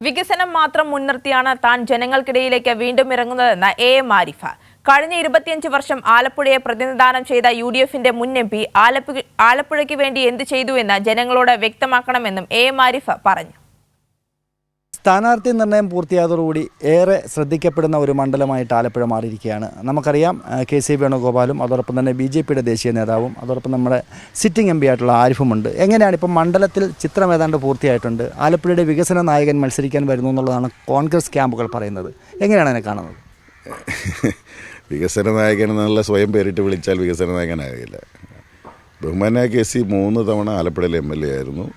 വികസനം മാത്രം മുൻനിർത്തിയാണ് താൻ ജനങ്ങൾക്കിടയിലേക്ക് വീണ്ടും ഇറങ്ങുന്നതെന്ന് എ. എം. ആരിഫ. കഴിഞ്ഞ ഇരുപത്തിയഞ്ച് വർഷം ആലപ്പുഴയെ പ്രതിനിധാനം ചെയ്ത യു ഡി എഫിന്റെ മുൻ എം പി ആലപ്പുഴയ്ക്ക് വേണ്ടി എന്ത് ചെയ്തുവെന്ന് ജനങ്ങളോട് വ്യക്തമാക്കണമെന്നും എ. എം. ആരിഫ പറഞ്ഞു. സ്ഥാനാർത്ഥി നിർണയം പൂർത്തിയായതോടുകൂടി ഏറെ ശ്രദ്ധിക്കപ്പെടുന്ന ഒരു മണ്ഡലമായിട്ട് ആലപ്പുഴ മാറിയിരിക്കുകയാണ്. നമുക്കറിയാം കെ സി വേണുഗോപാലും അതോടൊപ്പം തന്നെ ബി ജെ പിയുടെ ദേശീയ നേതാവും അതോടൊപ്പം നമ്മുടെ സിറ്റിംഗ് എം പി ആയിട്ടുള്ള ആരിഫുമുണ്ട് എങ്ങനെയാണ് ഇപ്പം മണ്ഡലത്തിൽ ചിത്രം ഏതാണ്ട് പൂർത്തിയായിട്ടുണ്ട്? ആലപ്പുഴയുടെ വികസന നായകൻ മത്സരിക്കാൻ വരുന്നു എന്നുള്ളതാണ് കോൺഗ്രസ് ക്യാമ്പുകൾ പറയുന്നത്. എങ്ങനെയാണ് അതിനെ കാണുന്നത്? വികസന നായകൻ എന്നുള്ള സ്വയം പേരിട്ട് വിളിച്ചാൽ വികസന നായകനാകില്ല. ബഹുമാനായ കെ സി മൂന്ന് തവണ ആലപ്പുഴയിലെ എം എൽ എ ആയിരുന്നു.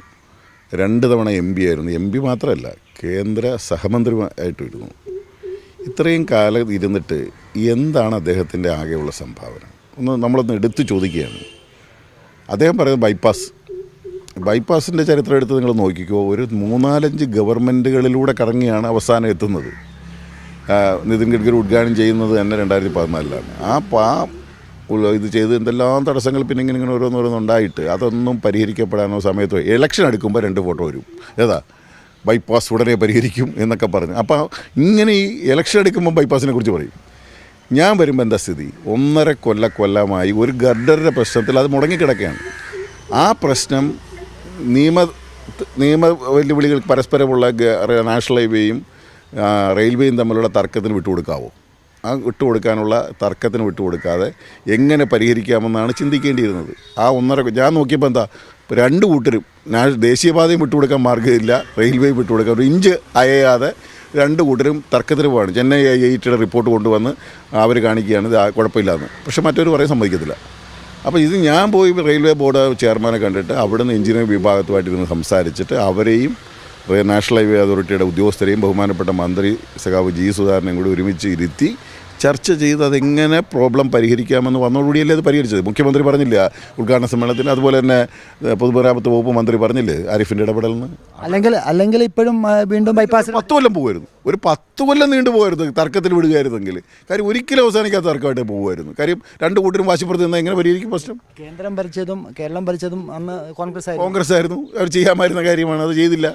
രണ്ട് തവണ എം പി ആയിരുന്നു. എം പി മാത്രമല്ല കേന്ദ്ര സഹമന്ത്രി ആയിട്ടും ഇരുന്നു ഇത്രയും കാലം ഇരുന്നിട്ട് എന്താണ് അദ്ദേഹത്തിന്റെ ആകെയുള്ള സംഭാവന? ഒന്ന് നമ്മളൊന്ന് എടുത്തു ചോദിക്കുകയാണ്. അദ്ദേഹം പറയുന്നത് ബൈപ്പാസ് ബൈപ്പാസിന്റെ ചരിത്രം എടുത്ത് നിങ്ങൾ നോക്കിക്കോ. ഒരു മൂന്നാലഞ്ച് ഗവൺമെന്റുകളിലൂടെ കറങ്ങിയാണ് അവസാനം എത്തുന്നത്. ആ, നിതിൻ ഗഡ്കരി ഉദ്ഘാടനം ചെയ്യുന്നത് തന്നെ രണ്ടായിരത്തി പതിനാലിലാണ്. ആ ഉള്ള- ഇത് ചെയ്ത് എന്തെല്ലാം തടസ്സങ്ങൾ പിന്നെ ഇങ്ങനെ ഇങ്ങനെ ഓരോന്നോരോന്നും ഉണ്ടായിട്ട് അതൊന്നും പരിഹരിക്കപ്പെടാനോ സമയത്തോ ഇലക്ഷൻ എടുക്കുമ്പോൾ രണ്ട് ഫോട്ടോ വരും. ഏതാ? ബൈപ്പാസ് ഉടനെ പരിഹരിക്കും എന്നൊക്കെ പറഞ്ഞു. അപ്പോൾ ഇങ്ങനെ ഈ ഇലക്ഷൻ എടുക്കുമ്പോൾ ബൈപ്പാസിനെ കുറിച്ച് പറയും. ഞാൻ വരുമ്പോൾ എന്താ സ്ഥിതി? ഒന്നര കൊല്ല കൊല്ലമായി ഒരു ഗർഡറുടെ പ്രശ്നത്തിൽ അത് മുടങ്ങിക്കിടക്കുകയാണ്. ആ പ്രശ്നം നിയമ നിയമ വെല്ലുവിളികൾ പരസ്പരമുള്ള നാഷണൽ ഹൈവേയും റെയിൽവേയും തമ്മിലുള്ള തർക്കത്തിന് വിട്ടുകൊടുക്കാവോ? ആ വിട്ടുകൊടുക്കാനുള്ള തർക്കത്തിന് വിട്ടുകൊടുക്കാതെ എങ്ങനെ പരിഹരിക്കാമെന്നാണ് ചിന്തിക്കേണ്ടിയിരുന്നത്. ആ ഒന്നര ഞാൻ നോക്കിയപ്പോൾ എന്താ രണ്ട് കൂട്ടരും ഞാൻ ദേശീയപാതയും വിട്ടുകൊടുക്കാൻ മാർഗമില്ല റെയിൽവേയും വിട്ടുകൊടുക്കാൻ ഒരു ഇഞ്ച് അയയാതെ രണ്ട് കൂട്ടരും തർക്കത്തിന് പോവാണ്. ചെന്നൈ ഐ ഐ ടിയുടെ റിപ്പോർട്ട് കൊണ്ടുവന്ന് അവർ കാണിക്കുകയാണ് ഇത് കുഴപ്പമില്ലാന്ന്. പക്ഷേ മറ്റൊരു പറയാൻ സമ്മതിക്കത്തില്ല. അപ്പോൾ ഇത് ഞാൻ പോയി റെയിൽവേ ബോർഡ് ചെയർമാനെ കണ്ടിട്ട് അവിടുന്ന് എഞ്ചിനീയറിംഗ് വിഭാഗത്തുമായിട്ട് ഇരുന്ന് സംസാരിച്ചിട്ട് അവരെയും നാഷണൽ ഹൈവേ അതോറിറ്റിയുടെ ഉദ്യോഗസ്ഥരെയും ബഹുമാനപ്പെട്ട മന്ത്രി സഖാവ് ജി സുധാകരനെയും കൂടി ഒരുമിച്ച് ഇരുത്തി ചർച്ച ചെയ്ത് അതെങ്ങനെ പ്രോബ്ലം പരിഹരിക്കാമെന്ന് വന്നതോടുകൂടിയല്ലേ അത് പരിഹരിച്ചത്. മുഖ്യമന്ത്രി പറഞ്ഞില്ല ഉദ്ഘാടന സമ്മേളനത്തിൽ അതുപോലെ തന്നെ പൊതുമരാമത്ത് വകുപ്പ് മന്ത്രി പറഞ്ഞില്ലേ ആരിഫിന്റെ ഇടപെടലെന്ന് അല്ലെങ്കിൽ അല്ലെങ്കിൽ ഇപ്പോഴും വീണ്ടും ബൈപ്പാസ് പത്ത് കൊല്ലം പോകുമായിരുന്നു ഒരു പത്ത് കൊല്ലം നീണ്ടു പോകരുത് തർക്കത്തിൽ വിടുകയായിരുന്നെങ്കിൽ. കാര്യം ഒരിക്കലും അവസാനിക്കാത്ത തർക്കമായിട്ട് പോകുമായിരുന്നു കാര്യം രണ്ട് കൂട്ടരും വാശിപ്പുറത്ത് നിന്നാൽ എങ്ങനെ പരിഹരിക്കും പ്രശ്നം? കേന്ദ്രം ഭരിച്ചതും കേരളം ഭരിച്ചതും അന്ന് കോൺഗ്രസ് കോൺഗ്രസ് ആയിരുന്നു. അവർ ചെയ്യാമായിരുന്ന കാര്യമാണ്. അത് ചെയ്തില്ല.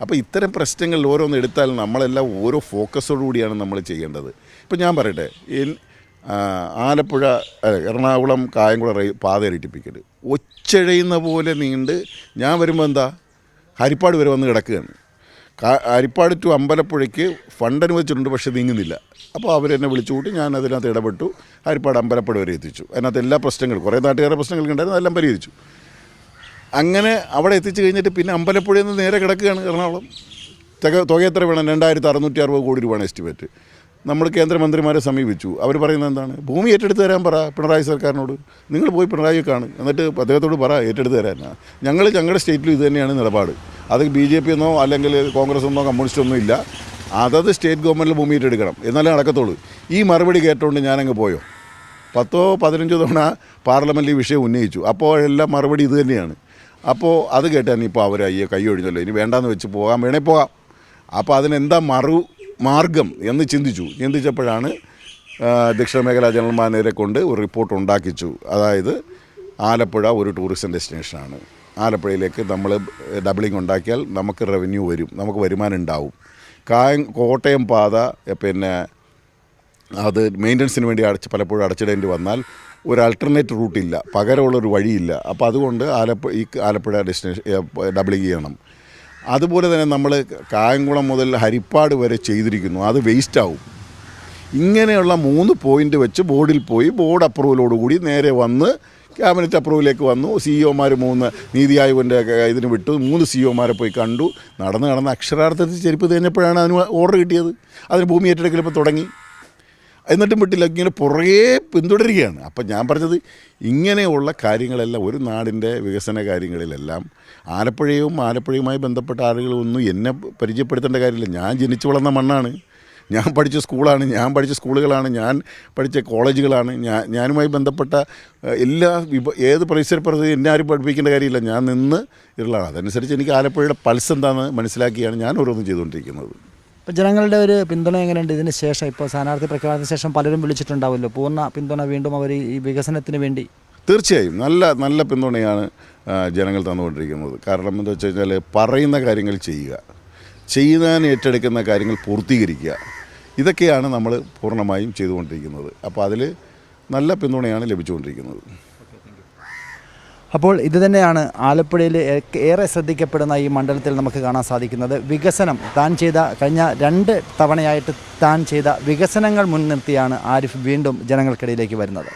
അപ്പോൾ ഇത്തരം പ്രശ്നങ്ങൾ ഓരോന്ന് എടുത്താൽ നമ്മളെല്ലാം ഓരോ ഫോക്കസോടുകൂടിയാണ് നമ്മൾ ചെയ്യേണ്ടത്. ഇപ്പം ഞാൻ പറയട്ടെ എൻ- ആലപ്പുഴ എറണാകുളം കായംകുളം റെയിൽ പാത ഇരട്ടിപ്പിക്കൽ ഒച്ചഴയുന്ന പോലെ നീണ്ട് ഞാൻ വരുമ്പോൾ എന്താ? ഹരിപ്പാട് വരെ വന്ന് കിടക്കുകയാണ്. ഹരിപ്പാട് ടു അമ്പലപ്പുഴയ്ക്ക് ഫണ്ട് അനുവദിച്ചിട്ടുണ്ട് പക്ഷേ നീങ്ങുന്നില്ല. അപ്പോൾ അവരെന്നെ വിളിച്ചു കൂട്ടി ഞാൻ അതിനകത്ത് ഇടപെട്ടു. ഹരിപ്പാട് അമ്പലപ്പുഴ വരെ എത്തിച്ചു. അതിനകത്ത് എല്ലാ പ്രശ്നങ്ങളും കുറേ നാട്ടുകാരുടെ പ്രശ്നങ്ങളൊക്കെ ഉണ്ടായിരുന്നു അതെല്ലാം പരിഹരിച്ചു. അങ്ങനെ അവിടെ എത്തിച്ചു കഴിഞ്ഞിട്ട് പിന്നെ അമ്പലപ്പുഴയിൽ നിന്ന് നേരെ കിടക്കുകയാണ് എറണാകുളം. തുക തുക എത്ര വേണം? രണ്ടായിരത്തി അറുന്നൂറ്റി അറുപത് കോടി രൂപയാണ് എസ്റ്റിമേറ്റ് നമ്മൾ കേന്ദ്രമന്ത്രിമാരെ സമീപിച്ചു. അവർ പറയുന്നത് എന്താണ്? ഭൂമി ഏറ്റെടുത്ത് തരാൻ പറ പിണറായി സർക്കാരിനോട്. നിങ്ങൾ പോയി പിണറായി കാണും എന്നിട്ട് അദ്ദേഹത്തോട് പറ ഏറ്റെടുത്ത് തരാൻ. ഞങ്ങൾ ഞങ്ങളുടെ സ്റ്റേറ്റിലും ഇത് തന്നെയാണ് നിലപാട്. അത് ബി ജെ പി എന്നോ അല്ലെങ്കിൽ കോൺഗ്രസ് എന്നോ കമ്മ്യൂണിസ്റ്റ് ഒന്നും ഇല്ല. അതത് സ്റ്റേറ്റ് ഗവൺമെന്റിൽ ഭൂമി ഏറ്റെടുക്കണം. എന്നാലേ നടക്കത്തുള്ളൂ. ഈ മറുപടി കേട്ടുകൊണ്ട് ഞാനങ്ങ് പോയോ? പത്തോ പതിനഞ്ചോ തവണ പാർലമെന്റിൽ വിഷയം ഉന്നയിച്ചു. അപ്പോഴെല്ലാം മറുപടി ഇത് തന്നെയാണ്. അപ്പോൾ അത് കേട്ടാൽ ഇപ്പോൾ അവർ അയ്യോ കൈ ഒഴിഞ്ഞല്ലോ. ഇനി വേണ്ടാന്ന് വെച്ച് പോകാം വേണേ പോകാം. അപ്പോൾ അതിനെന്താ മറു മാർഗം എന്ന് ചിന്തിച്ചു. ചിന്തിച്ചപ്പോഴാണ് ദക്ഷിണ മേഖലാ ജനറൽ മാനേജരെ കൊണ്ട് ഒരു റിപ്പോർട്ട് ഉണ്ടാക്കിച്ചു. അതായത് ആലപ്പുഴ ഒരു ടൂറിസം ഡെസ്റ്റിനേഷനാണ്. ആലപ്പുഴയിലേക്ക് നമ്മൾ ഡബിളിംഗ് ഉണ്ടാക്കിയാൽ നമുക്ക് റവന്യൂ വരും നമുക്ക് വരുമാനം ഉണ്ടാവും. കായം കോട്ടയം പാത പിന്നെ അത് മെയിന്റനൻസിന് വേണ്ടി അടച്ച് പലപ്പോഴും അടച്ചിടേണ്ടി വന്നാൽ ഒരു അൾട്ടർനേറ്റ് റൂട്ടില്ല പകരമുള്ളൊരു വഴിയില്ല. അപ്പോൾ അതുകൊണ്ട് ആലപ്പുഴ ഈ ആലപ്പുഴ ഡെസ്റ്റിനേഷൻ ഡബിളിങ് ചെയ്യണം. അതുപോലെ തന്നെ നമ്മൾ കായംകുളം മുതൽ ഹരിപ്പാട് വരെ ചെയ്തിരിക്കുന്നു. അത് വേസ്റ്റ് ആവും. ഇങ്ങനെയുള്ള മൂന്ന് പോയിന്റ് വെച്ച് ബോർഡിൽ പോയി ബോർഡ് അപ്രൂവലോടുകൂടി നേരെ വന്ന് ക്യാബിനറ്റ് അപ്രൂവലിലേക്ക് വന്നു. സി ഒമാർ മൂന്ന് നീതി ആയോഗിന്റെ ഇതിന് വിട്ടു. മൂന്ന് സി ഒമാരെ പോയി കണ്ടു. നടന്ന് നടന്ന് അക്ഷരാർത്ഥത്തിൽ ചെരുപ്പ് തേഞ്ഞപ്പോഴാണ് അതിന് ഓർഡർ കിട്ടിയത്. അതിന് ഭൂമി ഏറ്റെടുക്കൽ ഇപ്പോൾ തുടങ്ങി. എന്നിട്ടും വിട്ടില്ല. ഇങ്ങനെ പുറകെ പിന്തുടരുകയാണ്. അപ്പം ഞാൻ പറഞ്ഞത് ഇങ്ങനെയുള്ള കാര്യങ്ങളെല്ലാം ഒരു നാടിന്റെ വികസന കാര്യങ്ങളിലെല്ലാം ആലപ്പുഴയും ആലപ്പുഴയുമായി ബന്ധപ്പെട്ട ആളുകളൊന്നും എന്നെ പരിചയപ്പെടുത്തേണ്ട കാര്യമില്ല. ഞാൻ ജനിച്ചു വളർന്ന മണ്ണാണ്. ഞാൻ പഠിച്ച സ്കൂളാണ്. ഞാൻ പഠിച്ച സ്കൂളുകളാണ്. ഞാൻ പഠിച്ച കോളേജുകളാണ്. ഞാൻ ഞാനുമായി ബന്ധപ്പെട്ട എല്ലാ വിഭ ഏത് പരിസര പ്രതി എന്നെ ആരും പഠിപ്പിക്കേണ്ട കാര്യമില്ല. ഞാൻ നിന്ന് ഉള്ളതാണ് അതനുസരിച്ച് എനിക്ക് ആലപ്പുഴയുടെ പൾസ് എന്താണെന്ന് മനസ്സിലാക്കിയാണ് ഞാൻ ഓരോന്നും ചെയ്തുകൊണ്ടിരിക്കുന്നത്. ഇപ്പോൾ ജനങ്ങളുടെ ഒരു പിന്തുണ എങ്ങനെയുണ്ട്? ഇതിന് ശേഷം ഇപ്പോൾ സ്ഥാനാർത്ഥി പ്രഖ്യാപനത്തിന് ശേഷം പലരും വിളിച്ചിട്ടുണ്ടാവുമല്ലോ. പൂർണ പിന്തുണ വീണ്ടും അവർ ഈ വികസനത്തിന് വേണ്ടി. തീർച്ചയായും. നല്ല നല്ല പിന്തുണയാണ് ജനങ്ങൾ തന്നുകൊണ്ടിരിക്കുന്നത്. കാരണം എന്താ വെച്ച് കഴിഞ്ഞാൽ പറയുന്ന കാര്യങ്ങൾ ചെയ്യുക. ചെയ്യുന്നതിന് ഏറ്റെടുക്കുന്ന കാര്യങ്ങൾ പൂർത്തീകരിക്കുക. ഇതൊക്കെയാണ് നമ്മൾ പൂർണമായും ചെയ്തുകൊണ്ടിരിക്കുന്നത്. അപ്പോൾ അതിൽ നല്ല പിന്തുണയാണ് ലഭിച്ചുകൊണ്ടിരിക്കുന്നത്. അപ്പോൾ ഇത് തന്നെയാണ് ആലപ്പുഴയിൽ ഏറെ ശ്രദ്ധിക്കപ്പെടുന്ന ഈ മണ്ഡലത്തിൽ നമുക്ക് കാണാൻ സാധിക്കുന്നത്. വികസനം താൻ ചെയ്ത കഴിഞ്ഞ രണ്ട് തവണയായിട്ട് താൻ ചെയ്ത വികസനങ്ങൾ മുൻനിർത്തിയാണ് ആരിഫ് വീണ്ടും ജനങ്ങൾക്കിടയിലേക്ക് വരുന്നത്.